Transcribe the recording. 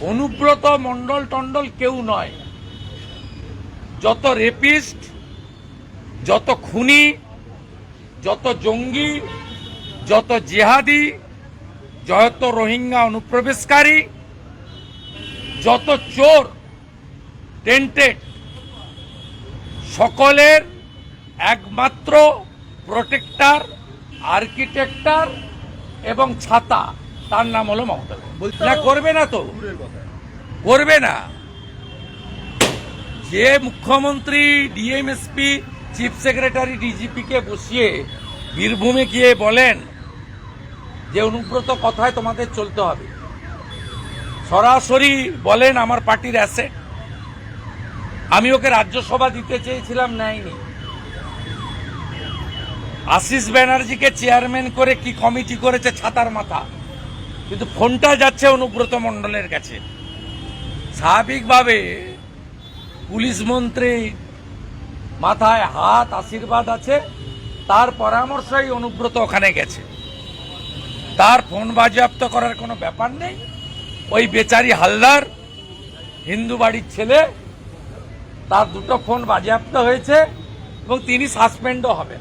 অনুব্রত মণ্ডল টণ্ডল কেউ নয়। যত রেপিস্ট, যত খুনি, যত জঙ্গি, যত জেহাদি, যত রোহিঙ্গা অনুপ্রবেশকারী, যত চোর, টেন্টেড, সকলের একমাত্র প্রোটেক্টর, আর্কিটেক্টর এবং ছাতা। তার নাম হলো মমতা না করবে না তো। করবে না। যে মুখ্যমন্ত্রী DM SP chief secretary DGP কে বসিয়ে বীরভূমে গিয়ে বলেন যে অনুব্রত কথায় তোমাদের চলতে হবে। সরাসরি বলেন আমার পার্টির অ্যাসেট। আমি ওকে রাজ্যসভা দিতে চেয়েছিলাম নেয়নি। আশিস ব্যানার্জিকে চেয়ারম্যান করে কি কমিটি করেছে ছাতার মাথা? কিন্তু ফোনটা যাচ্ছে অনুব্রত মণ্ডলের কাছে। স্বাভাবিকভাবে পুলিশ মন্ত্রী মাথায় হাত, আশীর্বাদ আছে, তার পরামর্শই অনুব্রত ওখানে গেছে। তার ফোন বাজেয়াপ্ত করার কোনো ব্যাপার নেই। ওই বেচারি হালদার, হিন্দু বাড়ির ছেলে, তার দুটো ফোন বাজেয়াপ্ত হয়েছে এবং তিনি সাসপেন্ডও হবেন।